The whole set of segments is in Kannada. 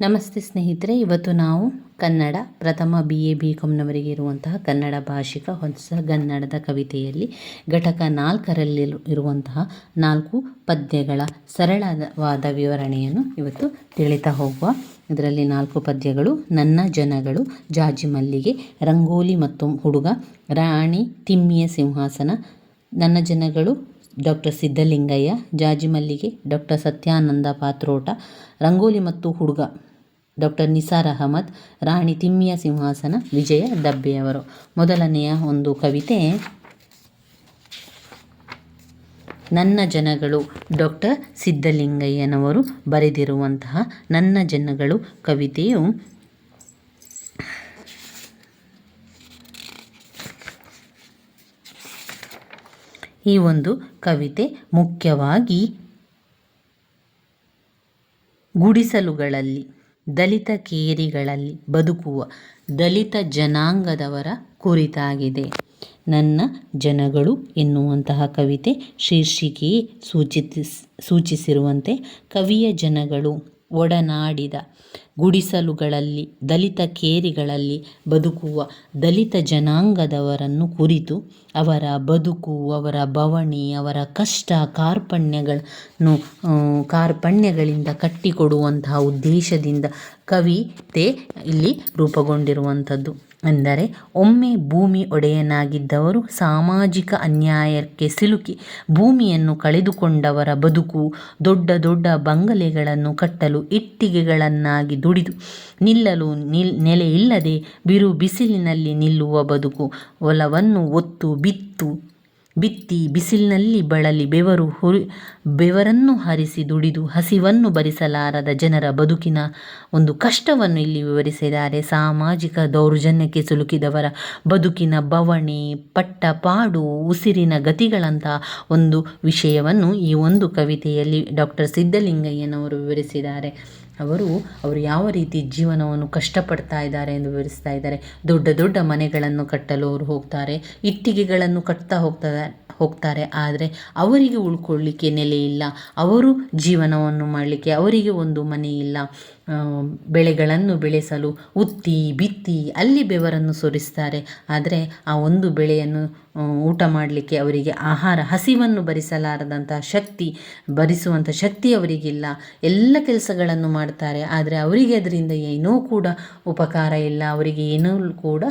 ನಮಸ್ತೆ ಸ್ನೇಹಿತರೆ, ಇವತ್ತು ನಾವು ಕನ್ನಡ, ಪ್ರಥಮ ಬಿ ಎ ಬಿ ಕಾಮ್ನವರಿಗೆ ಇರುವಂತಹ ಕನ್ನಡ ಭಾಷಿಕ ಹೊಸ ಕನ್ನಡದ ಕವಿತೆಯಲ್ಲಿ ಘಟಕ ನಾಲ್ಕರಲ್ಲಿ ಇರುವಂತಹ ನಾಲ್ಕು ಪದ್ಯಗಳ ಸರಳವಾದ ವಿವರಣೆಯನ್ನು ಇವತ್ತು ತಿಳಿತಾ ಹೋಗುವ. ಇದರಲ್ಲಿ ನಾಲ್ಕು ಪದ್ಯಗಳು, ನನ್ನ ಜನಗಳು, ಜಾಜಿ ಮಲ್ಲಿಗೆ, ರಂಗೋಲಿ ಮತ್ತು ಹುಡುಗ, ರಾಣಿ ತಿಮ್ಮಿಯ ಸಿಂಹಾಸನ, ನನ್ನ ಜನಗಳು ಡಾಕ್ಟರ್ ಸಿದ್ಧಲಿಂಗಯ್ಯ ಜಾಜಿಮಲ್ಲಿಗೆ ಡಾಕ್ಟರ್ ಸತ್ಯಾನಂದ ಪಾತ್ರೋಟ, ರಂಗೋಲಿ ಮತ್ತು ಹುಡುಗ ಡಾಕ್ಟರ್ ನಿಸಾರ್ ಅಹಮದ್, ರಾಣಿ ತಿಮ್ಮಿಯ ಸಿಂಹಾಸನ ವಿಜಯ ದಬ್ಬೆಯವರು ಮೊದಲನೆಯ ಒಂದು ಕವಿತೆ. ನನ್ನ ಜನಗಳು ಡಾಕ್ಟರ್ ಸಿದ್ಧಲಿಂಗಯ್ಯನವರು ಬರೆದಿರುವಂತಹ ನನ್ನ ಜನಗಳು ಕವಿತೆಯು ಈ ಒಂದು ಕವಿತೆ ಮುಖ್ಯವಾಗಿ ಗುಡಿಸಲುಗಳಲ್ಲಿ, ದಲಿತ ಕೇರಿಗಳಲ್ಲಿ ಬದುಕುವ ದಲಿತ ಜನಾಂಗದವರ ಕುರಿತಾಗಿದೆ. ನನ್ನ ಜನಗಳು ಎನ್ನುವಂತಹ ಕವಿತೆ ಶೀರ್ಷಿಕೆಯೇ ಸೂಚಿಸಿ ಸೂಚಿಸಿರುವಂತೆ ಕವಿಯ ಜನಗಳು ಒಡನಾಡಿದ. ಗುಡಿಸಲುಗಳಲ್ಲಿ, ದಲಿತ ಕೇರಿಗಳಲ್ಲಿ ಬದುಕುವ ದಲಿತ ಜನಾಂಗದವರನ್ನು ಕುರಿತು ಅವರ ಬದುಕು, ಅವರ ಬವಣೆ, ಅವರ ಕಷ್ಟ ಕಾರ್ಪಣ್ಯಗಳನ್ನು ಕಾರ್ಪಣ್ಯಗಳಿಂದ ಕಟ್ಟಿಕೊಡುವಂತಹ ಉದ್ದೇಶದಿಂದ ಕವಿತೆ ಇಲ್ಲಿ ರೂಪುಗೊಂಡಿರುವಂಥದ್ದು. ಅಂದರೆ ಒಮ್ಮೆ ಭೂಮಿ ಒಡೆಯನಾಗಿದ್ದವರು ಸಾಮಾಜಿಕ ಅನ್ಯಾಯಕ್ಕೆ ಸಿಲುಕಿ ಭೂಮಿಯನ್ನು ಕಳೆದುಕೊಂಡವರ ಬದುಕು ದೊಡ್ಡ ದೊಡ್ಡ ಬಂಗಲೆಗಳನ್ನು ಕಟ್ಟಲು ಇಟ್ಟಿಗೆಗಳನ್ನಾಗಿ ದುಡಿದು ನಿಲ್ಲಲು ನಿಲ್ ನೆಲೆಯಿಲ್ಲದೆ ಬಿರು ಬಿಸಿಲಿನಲ್ಲಿ ನಿಲ್ಲುವ ಬದುಕು ಹೊಲವನ್ನು ಒತ್ತು ಬಿತ್ತು ಬಿತ್ತಿ ಬಿಸಿಲಿನಲ್ಲಿ ಬಳಲಿ ಬೆವರು ಹುರಿ, ಬೆವರನ್ನು ಹರಿಸಿ ದುಡಿದು ಹಸಿವನ್ನು ಭರಿಸಲಾರದ ಜನರ ಬದುಕಿನ ಒಂದು ಕಷ್ಟವನ್ನು ಇಲ್ಲಿ ವಿವರಿಸಿದ್ದಾರೆ. ಸಾಮಾಜಿಕ ದೌರ್ಜನ್ಯಕ್ಕೆ ಸಿಲುಕಿದವರ ಬದುಕಿನ ಬವಣೆ, ಪಟ್ಟಪಾಡು, ಉಸಿರಿನ ಗತಿಗಳಂತಹ ಒಂದು ವಿಷಯವನ್ನು ಈ ಒಂದು ಕವಿತೆಯಲ್ಲಿ ಡಾಕ್ಟರ್ ಸಿದ್ಧಲಿಂಗಯ್ಯನವರು ವಿವರಿಸಿದ್ದಾರೆ. ಅವರು ಅವರು ಯಾವ ರೀತಿ ಜೀವನವನ್ನು ಕಷ್ಟಪಡ್ತಾ ಇದ್ದಾರೆ ಎಂದು ವಿವರಿಸ್ತಾ ಇದ್ದಾರೆ. ದೊಡ್ಡ ದೊಡ್ಡ ಮನೆಗಳನ್ನು ಕಟ್ಟಲು ಅವರು ಹೋಗ್ತಾರೆ, ಇಟ್ಟಿಗೆಗಳನ್ನು ಕಟ್ತಾ ಹೋಗ್ತಾ ಹೋಗ್ತಾರೆ. ಆದರೆ ಅವರಿಗೆ ಉಳ್ಕೊಳ್ಳಿಕ್ಕೆ ನೆಲೆ ಇಲ್ಲ. ಅವರು ಜೀವನವನ್ನು ಮಾಡಲಿಕ್ಕೆ ಅವರಿಗೆ ಒಂದು ಮನೆ ಇಲ್ಲ. ಬೆಳೆಗಳನ್ನು ಬೆಳೆಸಲು ಉತ್ತಿ, ಬಿತ್ತಿ ಅಲ್ಲಿ ಬೆವರನ್ನು ಸುರಿಸ್ತಾರೆ. ಆದರೆ ಆ ಒಂದು ಬೆಳೆಯನ್ನು ಊಟ ಮಾಡಲಿಕ್ಕೆ ಅವರಿಗೆ ಆಹಾರ, ಹಸಿವನ್ನು ಭರಿಸಲಾರದಂಥ ಶಕ್ತಿ ಭರಿಸುವಂಥ ಶಕ್ತಿ ಅವರಿಗಿಲ್ಲ. ಎಲ್ಲ ಕೆಲಸಗಳನ್ನು ಮಾಡ್ತಾರೆ. ಆದರೆ ಅವರಿಗೆ ಅದರಿಂದ ಏನೂ ಕೂಡ ಉಪಕಾರ ಇಲ್ಲ. ಅವರಿಗೆ ಏನೂ ಕೂಡ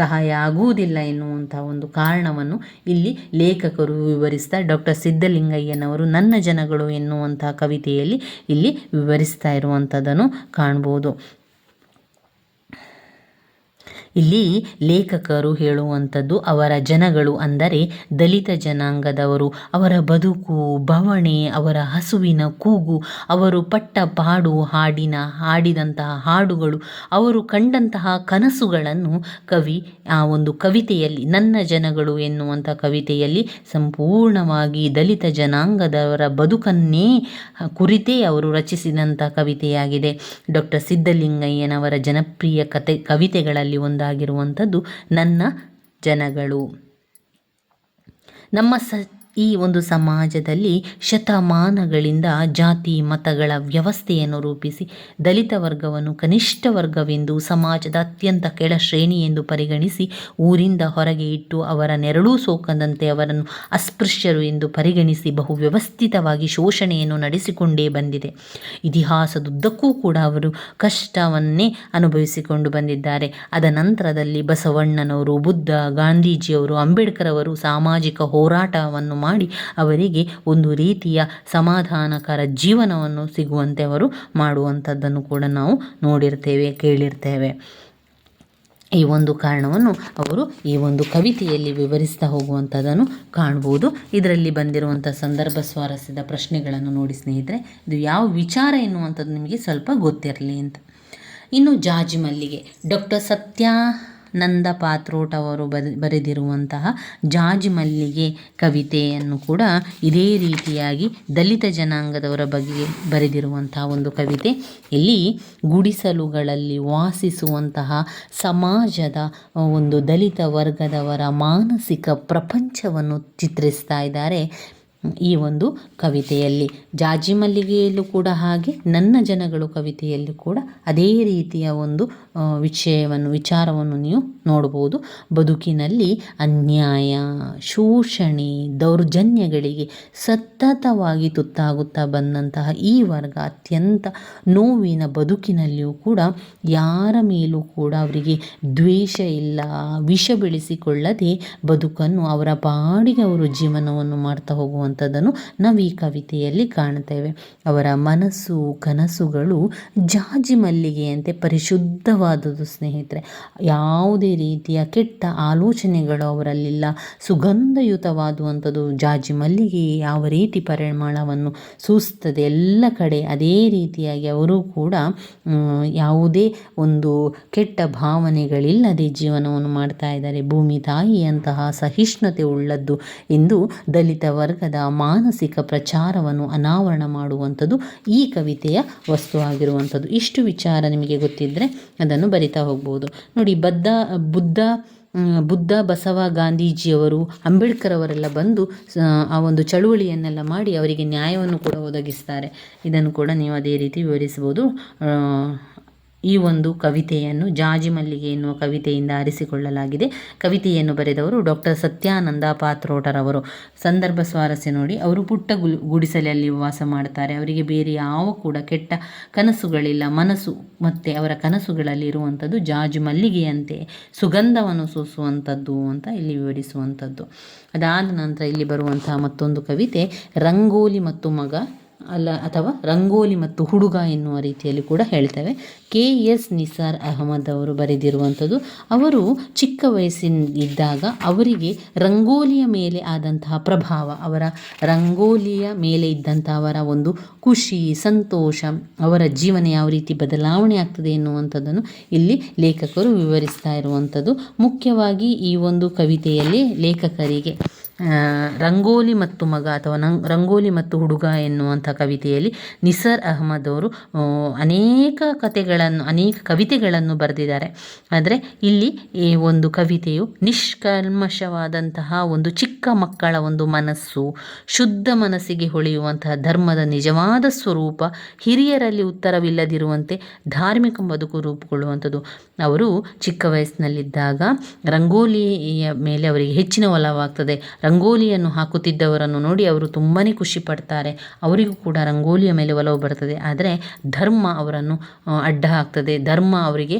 ಸಹಾಯ ಆಗುವುದಿಲ್ಲ ಎನ್ನುವಂಥ ಒಂದು ಕಾರಣವನ್ನು ಇಲ್ಲಿ ಲೇಖಕರು ವಿವರಿಸ್ತಾ, ಡಾಕ್ಟರ್ ಸಿದ್ಧಲಿಂಗಯ್ಯನವರು ನನ್ನ ಜನಗಳು ಎನ್ನುವಂಥ ಕವಿತೆಯಲ್ಲಿ ಇಲ್ಲಿ ವಿವರಿಸ್ತಾ ಇರುವಂಥದ್ದನ್ನು ಕಾಣ್ಬೋದು. ಇಲ್ಲಿ ಲೇಖಕರು ಹೇಳುವಂಥದ್ದು ಅವರ ಜನಗಳು ಅಂದರೆ ದಲಿತ ಜನಾಂಗದವರು, ಅವರ ಬದುಕು, ಬವಣೆ, ಅವರ ಹಸುವಿನ ಕೂಗು, ಅವರು ಪಟ್ಟ ಪಾಡು ಹಾಡಿನ, ಹಾಡಿದಂತಹ ಹಾಡುಗಳು, ಅವರು ಕಂಡಂತಹ ಕನಸುಗಳನ್ನು ಕವಿ, ಆ ಒಂದು ಕವಿತೆಯಲ್ಲಿ, ನನ್ನ ಜನಗಳು ಎನ್ನುವಂಥ ಕವಿತೆಯಲ್ಲಿ ಸಂಪೂರ್ಣವಾಗಿ ದಲಿತ ಜನಾಂಗದವರ ಬದುಕನ್ನೇ ಕುರಿತೇ ಅವರು ರಚಿಸಿದಂಥ ಕವಿತೆಯಾಗಿದೆ. ಡಾಕ್ಟರ್ ಸಿದ್ದಲಿಂಗಯ್ಯನವರ ಜನಪ್ರಿಯ ಕತೆ, ಕವಿತೆಗಳಲ್ಲಿ ಒಂದು ಒಂದಾಗಿರುವಂಥದ್ದು ನನ್ನ ಜನಗಳು. ನಮ್ಮ ಸ ಈ ಒಂದು ಸಮಾಜದಲ್ಲಿ ಶತಮಾನಗಳಿಂದ ಜಾತಿ ಮತಗಳ ವ್ಯವಸ್ಥೆಯನ್ನು ರೂಪಿಸಿ ದಲಿತ ವರ್ಗವನ್ನು ಕನಿಷ್ಠ ವರ್ಗವೆಂದು ಸಮಾಜದ ಅತ್ಯಂತ ಕೆಳ ಶ್ರೇಣಿ ಎಂದು ಪರಿಗಣಿಸಿ ಊರಿಂದ ಹೊರಗೆ ಇಟ್ಟು ಅವರ ನೆರಳೂ ಸೋಕದಂತೆ ಅವರನ್ನು ಅಸ್ಪೃಶ್ಯರು ಎಂದು ಪರಿಗಣಿಸಿ ಬಹು ವ್ಯವಸ್ಥಿತವಾಗಿ ಶೋಷಣೆಯನ್ನು ನಡೆಸಿಕೊಂಡೇ ಬಂದಿದೆ. ಇತಿಹಾಸದುದ್ದಕ್ಕೂ ಕೂಡ ಅವರು ಕಷ್ಟವನ್ನೇ ಅನುಭವಿಸಿಕೊಂಡು ಬಂದಿದ್ದಾರೆ. ಅದ ನಂತರದಲ್ಲಿ ಬಸವಣ್ಣನವರು, ಬುದ್ಧ, ಗಾಂಧೀಜಿಯವರು ಅಂಬೇಡ್ಕರ್ ಅವರು ಸಾಮಾಜಿಕ ಹೋರಾಟವನ್ನು ಮಾಡಿ ಅವರಿಗೆ ಒಂದು ರೀತಿಯ ಸಮಾಧಾನಕರ ಜೀವನವನ್ನು ಸಿಗುವಂತೆ ಅವರು ಮಾಡುವಂಥದ್ದನ್ನು ಕೂಡ ನಾವು ನೋಡಿರ್ತೇವೆ, ಕೇಳಿರ್ತೇವೆ. ಈ ಒಂದು ಕಾರಣವನ್ನು ಅವರು ಈ ಒಂದು ಕವಿತೆಯಲ್ಲಿ ವಿವರಿಸ್ತಾ ಹೋಗುವಂಥದ್ದನ್ನು ಕಾಣ್ಬೋದು. ಇದರಲ್ಲಿ ಬಂದಿರುವಂಥ ಸಂದರ್ಭ ಸ್ವಾರಸ್ಯದ ಪ್ರಶ್ನೆಗಳನ್ನು ನೋಡಿ ಸ್ನೇಹಿತರೆ, ಇದು ಯಾವ ವಿಚಾರ ಎನ್ನುವಂಥದ್ದು ನಿಮಗೆ ಸ್ವಲ್ಪ ಗೊತ್ತಿರಲಿ ಅಂತ. ಇನ್ನು ಜಾಜಿ ಮಲ್ಲಿಗೆ ಡಾಕ್ಟರ್ ಸತ್ಯ ನಂದ ಪಾತ್ರೋಟ್ ಅವರು ಬರೆದಿರುವಂತಹ ಜಾಜ್ ಮಲ್ಲಿಗೆ ಕವಿತೆಯನ್ನು ಕೂಡ ಇದೇ ರೀತಿಯಾಗಿ ದಲಿತ ಜನಾಂಗದವರ ಬಗ್ಗೆ ಬರೆದಿರುವಂತಹ ಒಂದು ಕವಿತೆ. ಇಲ್ಲಿ ಗುಡಿಸಲುಗಳಲ್ಲಿ ವಾಸಿಸುವಂತಹ ಸಮಾಜದ ಒಂದು ದಲಿತ ವರ್ಗದವರ ಮಾನಸಿಕ ಪ್ರಪಂಚವನ್ನು ಚಿತ್ರಿಸ್ತಾ ಇದ್ದಾರೆ. ಈ ಒಂದು ಕವಿತೆಯಲ್ಲಿ. ಜಾಜಿ ಮಲ್ಲಿಗೆಯಲ್ಲೂ ಕೂಡ ಹಾಗೆ, ನನ್ನ ಜನಗಳು ಕವಿತೆಯಲ್ಲೂ ಕೂಡ ಅದೇ ರೀತಿಯ ಒಂದು ವಿಷಯವನ್ನು, ವಿಚಾರವನ್ನು ನೀವು ನೋಡ್ಬೋದು. ಬದುಕಿನಲ್ಲಿ ಅನ್ಯಾಯ, ಶೋಷಣೆ, ದೌರ್ಜನ್ಯಗಳಿಗೆ ಸತತವಾಗಿ ತುತ್ತಾಗುತ್ತಾ ಬಂದಂತಹ ಈ ವರ್ಗ ಅತ್ಯಂತ ನೋವಿನ ಬದುಕಿನಲ್ಲಿಯೂ ಕೂಡ ಯಾರ ಮೇಲೂ ಕೂಡ ಅವರಿಗೆ ದ್ವೇಷ ಇಲ್ಲ, ವಿಷ ಬೆಳೆಸಿಕೊಳ್ಳದೆ ಬದುಕನ್ನು ಅವರ ಪಾಡಿಗೆ ಅವರು ಜೀವನವನ್ನು ಮಾಡ್ತಾ ಹೋಗುವಂಥದ್ದನ್ನು ನಾವು ಈ ಕವಿತೆಯಲ್ಲಿ ಕಾಣ್ತೇವೆ ಅವರ ಮನಸ್ಸು, ಕನಸುಗಳು ಜಾಜಿ ಮಲ್ಲಿಗೆಯಂತೆ ಪರಿಶುದ್ಧವಾದದ್ದು ಸ್ನೇಹಿತರೆ. ಯಾವುದೇ ರೀತಿಯ ಕೆಟ್ಟ ಆಲೋಚನೆಗಳು ಅವರಲ್ಲಿಲ್ಲ. ಸುಗಂಧಯುತವಾದುವಂಥದ್ದು ಜಾಜಿ ಮಲ್ಲಿಗೆ ಯಾವ ರೀತಿ ಪರಿಮಳವನ್ನು ಸೂಸ್ತದೆ ಎಲ್ಲ ಕಡೆ ಅದೇ ರೀತಿಯಾಗಿ ಅವರು ಕೂಡ ಯಾವುದೇ ಒಂದು ಕೆಟ್ಟ ಭಾವನೆಗಳಿಲ್ಲದೆ ಜೀವನವನ್ನು ಮಾಡ್ತಾ ಇದ್ದಾರೆ. ಭೂಮಿ ತಾಯಿಯಂತಹ ಸಹಿಷ್ಣುತೆ ಉಳ್ಳದ್ದು ಎಂದು ದಲಿತ ವರ್ಗದ ಮಾನಸಿಕ ಪ್ರಚಾರವನ್ನು ಅನಾವರಣ ಮಾಡುವಂಥದ್ದು ಈ ಕವಿತೆಯ ವಸ್ತು ಆಗಿರುವಂಥದ್ದು. ಇಷ್ಟು ವಿಚಾರ ನಿಮಗೆ ಗೊತ್ತಿದ್ದರೆ ಅದನ್ನು ಬರಿತಾ ಹೋಗ್ಬೋದು. ನೋಡಿ ಬದ್ಧ ಬುದ್ಧ ಬುದ್ಧ ಬಸವ ಗಾಂಧೀಜಿಯವರು ಅಂಬೇಡ್ಕರ್ ಅವರೆಲ್ಲ ಬಂದು ಆ ಒಂದು ಚಳುವಳಿಯನ್ನೆಲ್ಲ ಮಾಡಿ ಅವರಿಗೆ ನ್ಯಾಯವನ್ನು ಕೂಡ ಒದಗಿಸ್ತಾರೆ. ಇದನ್ನು ಕೂಡ ನೀವು ಅದೇ ರೀತಿ ವಿವರಿಸ್ಬೋದು ಈ ಒಂದು ಕವಿತೆಯನ್ನು ಜಾಜಿ ಮಲ್ಲಿಗೆ ಎನ್ನುವ ಕವಿತೆಯಿಂದ ಆರಿಸಿಕೊಳ್ಳಲಾಗಿದೆ. ಕವಿತೆಯನ್ನು ಬರೆದವರು ಡಾಕ್ಟರ್ ಸತ್ಯಾನಂದ ಪಾತ್ರೋಟರವರು. ಸಂದರ್ಭ ಸ್ವಾರಸ್ಯ ನೋಡಿ, ಅವರು ಪುಟ್ಟ ಗುಡಿಸಲಲ್ಲಿ ವಾಸ ಮಾಡ್ತಾರೆ ಅವರಿಗೆ ಬೇರೆ ಯಾವ ಕೂಡ ಕೆಟ್ಟ ಕನಸುಗಳಿಲ್ಲ. ಮನಸ್ಸು ಮತ್ತು ಅವರ ಕನಸುಗಳಲ್ಲಿ ಇರುವಂಥದ್ದು ಜಾಜು ಮಲ್ಲಿಗೆಯಂತೆ ಸುಗಂಧವನ್ನು ಸೂಸುವಂಥದ್ದು ಅಂತ ಇಲ್ಲಿ ವಿವರಿಸುವಂಥದ್ದು. ಅದಾದ ನಂತರ ಇಲ್ಲಿ ಬರುವಂತಹ ಮತ್ತೊಂದು ಕವಿತೆ, ರಂಗೋಲಿ ಮತ್ತು ಮಗ ಅಲ್ಲ, ಅಥವಾ ರಂಗೋಲಿ ಮತ್ತು ಹುಡುಗ ಎನ್ನುವ ರೀತಿಯಲ್ಲಿ ಕೂಡ ಹೇಳ್ತೇವೆ. ಕೆ. ಎಸ್. ನಿಸಾರ್ ಅಹಮದ್ ಅವರು ಬರೆದಿರುವಂಥದ್ದು, ಅವರು ಚಿಕ್ಕ ವಯಸ್ಸಿನಿದ್ದಾಗ ಅವರಿಗೆ ರಂಗೋಲಿಯ ಮೇಲೆ ಆದಂತಹ ಪ್ರಭಾವ, ಅವರ ರಂಗೋಲಿಯ ಮೇಲೆ ಇದ್ದಂಥ ಅವರ ಒಂದು ಖುಷಿ, ಸಂತೋಷ, ಅವರ ಜೀವನ ಯಾವ ರೀತಿ ಬದಲಾವಣೆ ಆಗ್ತದೆ ಎನ್ನುವಂಥದ್ದನ್ನು ಇಲ್ಲಿ ಲೇಖಕರು ವಿವರಿಸ್ತಾ ಇರುವಂಥದ್ದು. ಮುಖ್ಯವಾಗಿ ಈ ಒಂದು ಕವಿತೆಯಲ್ಲಿ ಲೇಖಕರಿಗೆ ರಂಗೋಲಿ ಮತ್ತು ಮಗ ಅಥವಾ ನಂಗ್ ರಂಗೋಲಿ ಮತ್ತು ಹುಡುಗ ಎನ್ನುವಂಥ ಕವಿತೆಯಲ್ಲಿ ನಿಸರ್ ಅಹಮದ್ ಅವರು ಅನೇಕ ಕಥೆಗಳನ್ನು ಅನೇಕ ಕವಿತೆಗಳನ್ನು ಬರೆದಿದ್ದಾರೆ. ಆದರೆ ಇಲ್ಲಿ ಈ ಒಂದು ಕವಿತೆಯು ನಿಷ್ಕಲ್ಮಶವಾದಂತಹ ಒಂದು ಚಿಕ್ಕ ಮಕ್ಕಳ ಒಂದು ಮನಸ್ಸು, ಶುದ್ಧ ಮನಸ್ಸಿಗೆ ಹೊಳೆಯುವಂತಹ ಧರ್ಮದ ನಿಜವಾದ ಸ್ವರೂಪ, ಹಿರಿಯರಲ್ಲಿ ಉತ್ತರವಿಲ್ಲದಿರುವಂತೆ ಧಾರ್ಮಿಕ ಬದುಕು ರೂಪುಗೊಳ್ಳುವಂಥದ್ದು. ಅವರು ಚಿಕ್ಕ ವಯಸ್ಸಿನಲ್ಲಿದ್ದಾಗ ರಂಗೋಲಿಯ ಮೇಲೆ ಅವರಿಗೆ ಹೆಚ್ಚಿನ ಒಲವಾಗ್ತದೆ. ರಂಗೋಲಿಯನ್ನು ಹಾಕುತ್ತಿದ್ದವರನ್ನು ನೋಡಿ ಅವರು ತುಂಬಾ ಖುಷಿ ಪಡ್ತಾರೆ. ಅವರಿಗೂ ಕೂಡ ರಂಗೋಲಿಯ ಮೇಲೆ ಒಲವು ಬರ್ತದೆ. ಆದರೆ ಧರ್ಮ ಅವರನ್ನು ಅಡ್ಡ ಹಾಕ್ತದೆ. ಧರ್ಮ ಅವರಿಗೆ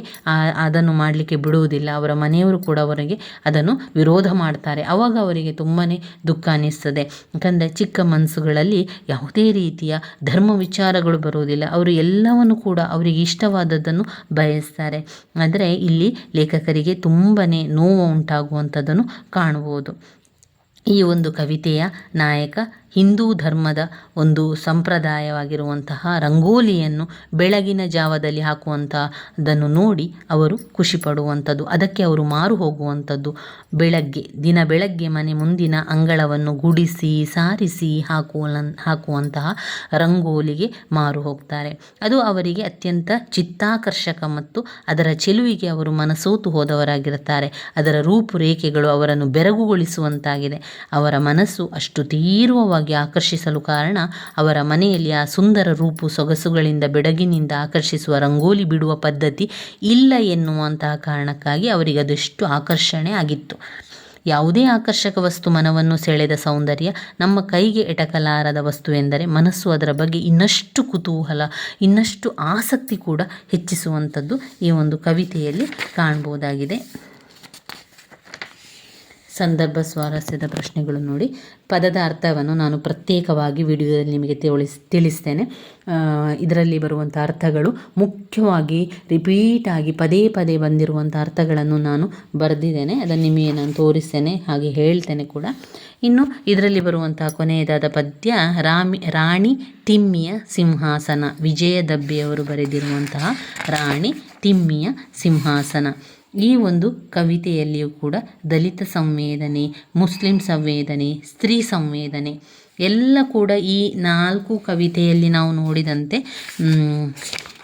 ಅದನ್ನು ಮಾಡಲಿಕ್ಕೆ ಬಿಡುವುದಿಲ್ಲ. ಅವರ ಮನೆಯವರು ಕೂಡ ಅವರಿಗೆ ಅದನ್ನು ವಿರೋಧ ಮಾಡ್ತಾರೆ. ಅವಾಗ ಅವರಿಗೆ ತುಂಬಾ ದುಃಖ ಅನ್ನಿಸ್ತದೆ ಯಾಕಂದರೆ ಚಿಕ್ಕ ಮನಸ್ಸುಗಳಲ್ಲಿ ಯಾವುದೇ ರೀತಿಯ ಧರ್ಮ ವಿಚಾರಗಳು ಬರುವುದಿಲ್ಲ. ಅವರು ಎಲ್ಲವನ್ನು ಕೂಡ ಅವರಿಗೆ ಇಷ್ಟವಾದದ್ದನ್ನು ಬಯಸ್ತಾರೆ. ಆದರೆ ಇಲ್ಲಿ ಲೇಖಕರಿಗೆ ತುಂಬಾ ನೋವು ಉಂಟಾಗುವಂಥದ್ದನ್ನು ಕಾಣಬಹುದು ಈ ಒಂದು ಕವಿತೆಯ ನಾಯಕ ಹಿಂದೂ ಧರ್ಮದ ಒಂದು ಸಂಪ್ರದಾಯವಾಗಿರುವಂತಹ ರಂಗೋಲಿಯನ್ನು ಬೆಳಗಿನ ಜಾವದಲ್ಲಿ ಹಾಕುವಂಥದ್ದನ್ನು ನೋಡಿ ಅವರು ಖುಷಿಪಡುವಂಥದ್ದು ಅದಕ್ಕೆ ಅವರು ಮಾರು ಹೋಗುವಂಥದ್ದು ಬೆಳಗ್ಗೆ, ದಿನ ಬೆಳಗ್ಗೆ ಮನೆ ಮುಂದಿನ ಅಂಗಳವನ್ನು ಗುಡಿಸಿ, ಸಾರಿಸಿ ಹಾಕುವ ಹಾಕುವಂತಹ ರಂಗೋಲಿಗೆ ಮಾರು ಹೋಗ್ತಾರೆ. ಅದು ಅವರಿಗೆ ಅತ್ಯಂತ ಚಿತ್ತಾಕರ್ಷಕ ಮತ್ತು ಅದರ ಚೆಲುವಿಗೆ ಅವರು ಮನಸೋತು ಹೋದವರಾಗಿರುತ್ತಾರೆ. ಅದರ ರೂಪುರೇಖೆಗಳು ಅವರನ್ನು ಬೆರಗುಗೊಳಿಸುವಂತಾಗಿದೆ. ಅವರ ಮನಸ್ಸು ಅಷ್ಟು ತೀವ್ರವಾಗಿ ಆಕರ್ಷಿಸಲು ಕಾರಣ ಅವರ ಮನೆಯಲ್ಲಿ ಆ ಸುಂದರ ರೂಪು ಸೊಗಸುಗಳಿಂದ ಬೆಡಗಿನಿಂದ ಆಕರ್ಷಿಸುವ ರಂಗೋಲಿ ಬಿಡುವ ಪದ್ಧತಿ ಇಲ್ಲ ಎನ್ನುವಂತಹ ಕಾರಣಕ್ಕಾಗಿ ಅವರಿಗೆ ಅದೆಷ್ಟು ಆಕರ್ಷಣೆ ಆಗಿತ್ತು. ಯಾವುದೇ ಆಕರ್ಷಕ ವಸ್ತು ಮನವನ್ನು ಸೆಳೆದ ಸೌಂದರ್ಯ ನಮ್ಮ ಕೈಗೆ ಎಟಕಲಾರದ ವಸ್ತು ಎಂದರೆ ಮನಸ್ಸು ಅದರ ಬಗ್ಗೆ ಇನ್ನಷ್ಟು ಕುತೂಹಲ, ಇನ್ನಷ್ಟು ಆಸಕ್ತಿ ಕೂಡ ಹೆಚ್ಚಿಸುವಂಥದ್ದು ಈ ಒಂದು ಕವಿತೆಯಲ್ಲಿ ಕಾಣ್ಬೋದಾಗಿದೆ ಸಂದರ್ಭ ಸ್ವಾರಸ್ಯದ ಪ್ರಶ್ನೆಗಳು ನೋಡಿ. ಪದದ ಅರ್ಥವನ್ನು ನಾನು ಪ್ರತ್ಯೇಕವಾಗಿ ವಿಡಿಯೋದಲ್ಲಿ ನಿಮಗೆ ತಿಳಿಸ್ ತಿಳಿಸ್ತೇನೆ. ಇದರಲ್ಲಿ ಬರುವಂಥ ಅರ್ಥಗಳು ಮುಖ್ಯವಾಗಿ ರಿಪೀಟ್ ಆಗಿ ಪದೇ ಪದೇ ಬಂದಿರುವಂಥ ಅರ್ಥಗಳನ್ನು ನಾನು ಬರೆದಿದ್ದೇನೆ. ಅದನ್ನು ನಿಮಗೆ ನಾನು ತೋರಿಸ್ತೇನೆ, ಹಾಗೆ ಹೇಳ್ತೇನೆ ಕೂಡ. ಇನ್ನು ಇದರಲ್ಲಿ ಬರುವಂತಹ ಕೊನೆಯದಾದ ಪದ್ಯ, ರಾಮಿ, ರಾಣಿ ತಿಮ್ಮಿಯ ಸಿಂಹಾಸನ. ವಿಜಯ ದಬ್ಬಿಯವರು ಬರೆದಿರುವಂತಹ ರಾಣಿ ತಿಮ್ಮಿಯ ಸಿಂಹಾಸನ. ಈ ಒಂದು ಕವಿತೆಯಲ್ಲಿಯೂ ಕೂಡ ದಲಿತ ಸಂವೇದನೆ, ಮುಸ್ಲಿಂ ಸಂವೇದನೆ, ಸ್ತ್ರೀ ಸಂವೇದನೆ ಎಲ್ಲ ಕೂಡ ಈ ನಾಲ್ಕು ಕವಿತೆಯಲ್ಲಿ ನಾವು ನೋಡಿದಂತೆ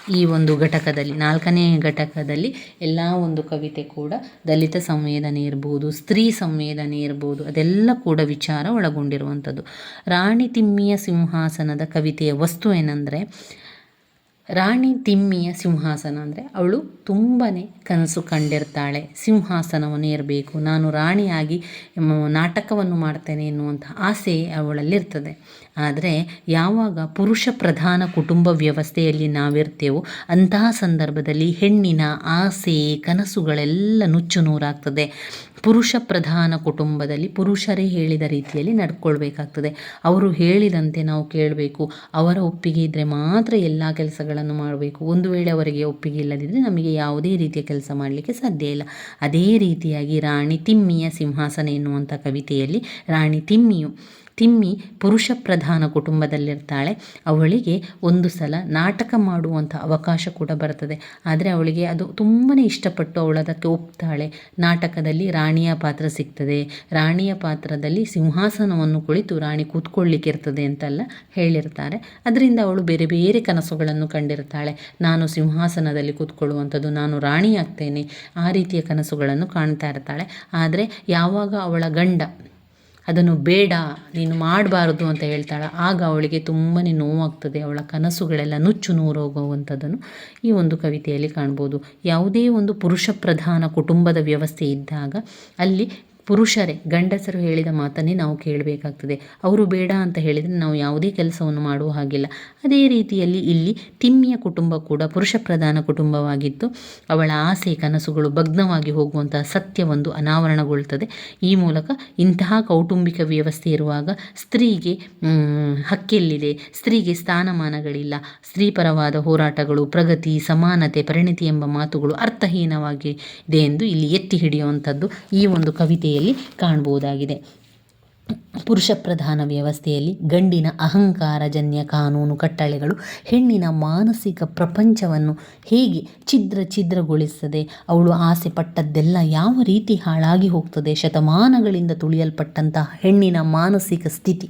ಈ ಒಂದು ಘಟಕದಲ್ಲಿ, ನಾಲ್ಕನೇ ಘಟಕದಲ್ಲಿ ಎಲ್ಲ ಒಂದು ಕವಿತೆ ಕೂಡ ದಲಿತ ಸಂವೇದನೆ ಇರ್ಬೋದು, ಸ್ತ್ರೀ ಸಂವೇದನೆ ಇರ್ಬೋದು, ಅದೆಲ್ಲ ಕೂಡ ವಿಚಾರ ಒಳಗೊಂಡಿರುವಂಥದ್ದು. ರಾಣಿ ತಿಮ್ಮಿಯ ಸಿಂಹಾಸನದ ಕವಿತೆಯ ವಸ್ತು ಏನಂದರೆ ರಾಣಿ ತಿಮ್ಮಿಯ ಸಿಂಹಾಸನ ಅಂದರೆ ಅವಳು ತುಂಬಾ ಕನಸು ಕಂಡಿರ್ತಾಳೆ. ಸಿಂಹಾಸನವನ್ನು ಇರಬೇಕು. ನಾನು ರಾಣಿಯಾಗಿ ನಾಟಕವನ್ನು ಮಾಡ್ತೇನೆ ಎನ್ನುವಂಥ ಆಸೆ ಅವಳಲ್ಲಿರ್ತದೆ. ಆದರೆ ಯಾವಾಗ ಪುರುಷ ಪ್ರಧಾನ ಕುಟುಂಬ ವ್ಯವಸ್ಥೆಯಲ್ಲಿ ನಾವಿರ್ತೇವೋ ಅಂತಹ ಸಂದರ್ಭದಲ್ಲಿ ಹೆಣ್ಣಿನ ಆಸೆ, ಕನಸುಗಳೆಲ್ಲ ನುಚ್ಚು ನೂರಾಗ್ತದೆ. ಪುರುಷ ಪ್ರಧಾನ ಕುಟುಂಬದಲ್ಲಿ ಪುರುಷರೇ ಹೇಳಿದ ರೀತಿಯಲ್ಲಿ ನಡ್ಕೊಳ್ಬೇಕಾಗ್ತದೆ. ಅವರು ಹೇಳಿದಂತೆ ನಾವು ಕೇಳಬೇಕು. ಅವರ ಒಪ್ಪಿಗೆ ಇದ್ದರೆ ಮಾತ್ರ ಎಲ್ಲ ಕೆಲಸಗಳನ್ನು ಮಾಡಬೇಕು. ಒಂದು ವೇಳೆ ಅವರಿಗೆ ಒಪ್ಪಿಗೆ ಇಲ್ಲದಿದ್ದರೆ ನಮಗೆ ಯಾವುದೇ ರೀತಿಯ ಕೆಲಸ ಮಾಡಲಿಕ್ಕೆ ಸಾಧ್ಯ ಇಲ್ಲ. ಅದೇ ರೀತಿಯಾಗಿ ರಾಣಿ ತಿಮ್ಮಿಯ ಸಿಂಹಾಸನ ಎನ್ನುವಂಥ ಕವಿತೆಯಲ್ಲಿ ರಾಣಿ ತಿಮ್ಮಿಯು ತಿಮ್ಮಿ ಪುರುಷ ಪ್ರಧಾನ ಕುಟುಂಬದಲ್ಲಿರ್ತಾಳೆ. ಅವಳಿಗೆ ಒಂದು ಸಲ ನಾಟಕ ಮಾಡುವಂಥ ಅವಕಾಶ ಕೂಡ ಬರ್ತದೆ. ಆದರೆ ಅವಳಿಗೆ ಅದು ತುಂಬಾ ಇಷ್ಟಪಟ್ಟು ಅದಕ್ಕೆ ಒಪ್ತಾಳೆ. ನಾಟಕದಲ್ಲಿ ರಾಣಿಯ ಪಾತ್ರ ಸಿಗ್ತದೆ. ರಾಣಿಯ ಪಾತ್ರದಲ್ಲಿ ಸಿಂಹಾಸನವನ್ನು ಕುಳಿತು ರಾಣಿ ಕೂತ್ಕೊಳ್ಳಿಕ್ಕೆ ಇರ್ತದೆ ಅಂತೆಲ್ಲ ಹೇಳಿರ್ತಾರೆ. ಅದರಿಂದ ಅವಳು ಬೇರೆ ಬೇರೆ ಕನಸುಗಳನ್ನು ಕಂಡಿರ್ತಾಳೆ. ನಾನು ಸಿಂಹಾಸನದಲ್ಲಿ ಕೂತ್ಕೊಳ್ಳುವಂಥದ್ದು, ನಾನು ರಾಣಿಯಾಗ್ತೇನೆ, ಆ ರೀತಿಯ ಕನಸುಗಳನ್ನು ಕಾಣ್ತಾ ಇರ್ತಾಳೆ. ಆದರೆ ಯಾವಾಗ ಅವಳ ಗಂಡ ಅದನ್ನು ಬೇಡ, ನೀನು ಮಾಡಬಾರ್ದು ಅಂತ ಹೇಳ್ತಾಳೆ. ಆಗ ಅವಳಿಗೆ ತುಂಬಾ ನೋವಾಗ್ತದೆ. ಅವಳ ಕನಸುಗಳೆಲ್ಲ ನುಚ್ಚು ನೂರೋಗುವಂಥದ್ದನ್ನು ಈ ಒಂದು ಕವಿತೆಯಲ್ಲಿ ಕಾಣ್ಬೋದು. ಯಾವುದೇ ಒಂದು ಪುರುಷ ಪ್ರಧಾನ ಕುಟುಂಬದ ವ್ಯವಸ್ಥೆ ಇದ್ದಾಗ ಅಲ್ಲಿ ಪುರುಷರೇ, ಗಂಡಸರು ಹೇಳಿದ ಮಾತನ್ನೇ ನಾವು ಕೇಳಬೇಕಾಗ್ತದೆ. ಅವರು ಬೇಡ ಅಂತ ಹೇಳಿದರೆ ನಾವು ಯಾವುದೇ ಕೆಲಸವನ್ನು ಮಾಡುವ ಹಾಗಿಲ್ಲ. ಅದೇ ರೀತಿಯಲ್ಲಿ ಇಲ್ಲಿ ತಿಮ್ಮಿಯ ಕುಟುಂಬ ಕೂಡ ಪುರುಷ ಪ್ರಧಾನ ಕುಟುಂಬವಾಗಿತ್ತು ಅವಳ ಆಸೆ, ಕನಸುಗಳು ಭಗ್ನವಾಗಿ ಹೋಗುವಂತಹ ಸತ್ಯವೊಂದು ಅನಾವರಣಗೊಳ್ಳುತ್ತದೆ. ಈ ಮೂಲಕ ಇಂತಹ ಕೌಟುಂಬಿಕ ವ್ಯವಸ್ಥೆ ಇರುವಾಗ ಸ್ತ್ರೀಗೆ ಹಕ್ಕೆಲ್ಲಿದೆ, ಸ್ತ್ರೀಗೆ ಸ್ಥಾನಮಾನಗಳಿಲ್ಲ ಸ್ತ್ರೀ ಪರವಾದ ಹೋರಾಟಗಳು, ಪ್ರಗತಿ, ಸಮಾನತೆ, ಪರಿಣಿತಿ ಎಂಬ ಮಾತುಗಳು ಅರ್ಥಹೀನವಾಗಿದೆ ಎಂದು ಇಲ್ಲಿ ಎತ್ತಿ ಹಿಡಿಯುವಂಥದ್ದು ಈ ಒಂದು ಕವಿತೆಯಲ್ಲಿ ಕಾಣಬಹುದಾಗಿದೆ. ಪುರುಷ ಪ್ರಧಾನ ವ್ಯವಸ್ಥೆಯಲ್ಲಿ ಗಂಡಿನ ಅಹಂಕಾರಜನ್ಯ ಕಾನೂನು ಕಟ್ಟಳೆಗಳು, ಹೆಣ್ಣಿನ ಮಾನಸಿಕ ಪ್ರಪಂಚವನ್ನು ಹೇಗೆ ಛಿದ್ರ ಛಿದ್ರಗೊಳಿಸ್ತದೆ ಅವಳು ಆಸೆ ಪಟ್ಟದ್ದೆಲ್ಲ ಯಾವ ರೀತಿ ಹಾಳಾಗಿ ಹೋಗ್ತದೆ ಶತಮಾನಗಳಿಂದ ತುಳಿಯಲ್ಪಟ್ಟಂತಹ ಹೆಣ್ಣಿನ ಮಾನಸಿಕ ಸ್ಥಿತಿ.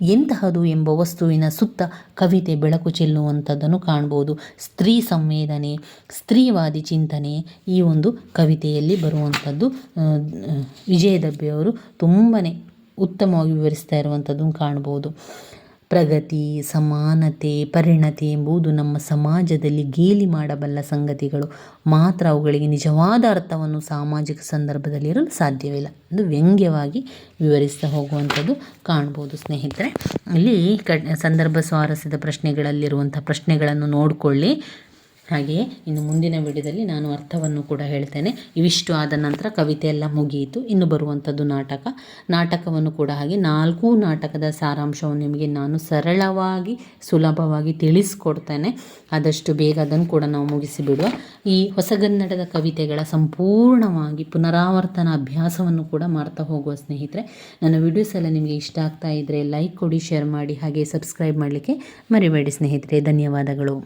ಎಂತಹದು ಎಂಬ ವಸ್ತುವಿನ ಸುತ್ತ ಕವಿತೆ ಬೆಳಕು ಚೆಲ್ಲುವಂಥದ್ದನ್ನು ಕಾಣ್ಬೋದು. ಸ್ತ್ರೀ ಸಂವೇದನೆ, ಸ್ತ್ರೀವಾದಿ ಚಿಂತನೆ ಈ ಒಂದು ಕವಿತೆಯಲ್ಲಿ ಬರುವಂಥದ್ದು ವಿಜಯದಬ್ಬೆಯವರು ವಿಜಯ ದಬ್ಬೆಯವರು ತುಂಬಾ ಉತ್ತಮವಾಗಿ ವಿವರಿಸ್ತಾ ಇರುವಂಥದ್ದನ್ನು ಕಾಣ್ಬೋದು. ಪ್ರಗತಿ, ಸಮಾನತೆ, ಪರಿಣತಿ ಎಂಬುದು ನಮ್ಮ ಸಮಾಜದಲ್ಲಿ ಗೇಲಿ ಮಾಡಬಲ್ಲ ಸಂಗತಿಗಳು. ಮಾತ್ರ ಅವುಗಳಿಗೆ ನಿಜವಾದ ಅರ್ಥವನ್ನು ಸಾಮಾಜಿಕ ಸಂದರ್ಭದಲ್ಲಿ ಇರಲು ಸಾಧ್ಯವಿಲ್ಲ. ಎಂದು ವ್ಯಂಗ್ಯವಾಗಿ ವಿವರಿಸ್ತಾ ಹೋಗುವಂಥದ್ದು ಕಾಣ್ಬೋದು ಸ್ನೇಹಿತರೆ. ಇಲ್ಲಿ ಕ ಸಂದರ್ಭ ಸ್ವಾರಸ್ಯದ ಪ್ರಶ್ನೆಗಳಲ್ಲಿರುವಂಥ ಪ್ರಶ್ನೆಗಳನ್ನು ನೋಡಿಕೊಳ್ಳಿ. ಹಾಗೆಯೇ ಇನ್ನು ಮುಂದಿನ ವಿಡಿಯೋದಲ್ಲಿ ನಾನು ಅರ್ಥವನ್ನು ಕೂಡ ಹೇಳ್ತೇನೆ. ಇವಿಷ್ಟು ಆದ ನಂತರ ಕವಿತೆ ಎಲ್ಲ ಮುಗಿಯಿತು. ಇನ್ನು ಬರುವಂಥದ್ದು ನಾಟಕ. ನಾಟಕವನ್ನು ಕೂಡ ಹಾಗೆ ನಾಲ್ಕು ನಾಟಕದ ಸಾರಾಂಶವನ್ನು ನಿಮಗೆ ನಾನು ಸರಳವಾಗಿ, ಸುಲಭವಾಗಿ ತಿಳಿಸ್ಕೊಡ್ತೇನೆ. ಆದಷ್ಟು ಬೇಗ ಅದನ್ನು ಕೂಡ ನಾವು ಮುಗಿಸಿಬಿಡುವ. ಈ ಹೊಸಗನ್ನಡದ ಕವಿತೆಗಳ ಸಂಪೂರ್ಣವಾಗಿ ಪುನರಾವರ್ತನ ಅಭ್ಯಾಸವನ್ನು ಕೂಡ ಮಾಡ್ತಾ ಹೋಗುವ ಸ್ನೇಹಿತರೆ, ನನ್ನ ವಿಡಿಯೋಸ್ ಎಲ್ಲ ನಿಮಗೆ ಇಷ್ಟ ಆಗ್ತಾ ಇದ್ದರೆ ಲೈಕ್ ಕೊಡಿ, ಶೇರ್ ಮಾಡಿ ಹಾಗೆ ಸಬ್ಸ್ಕ್ರೈಬ್ ಮಾಡಲಿಕ್ಕೆ ಮರಿಬೇಡಿ ಸ್ನೇಹಿತರೆ. ಧನ್ಯವಾದಗಳು.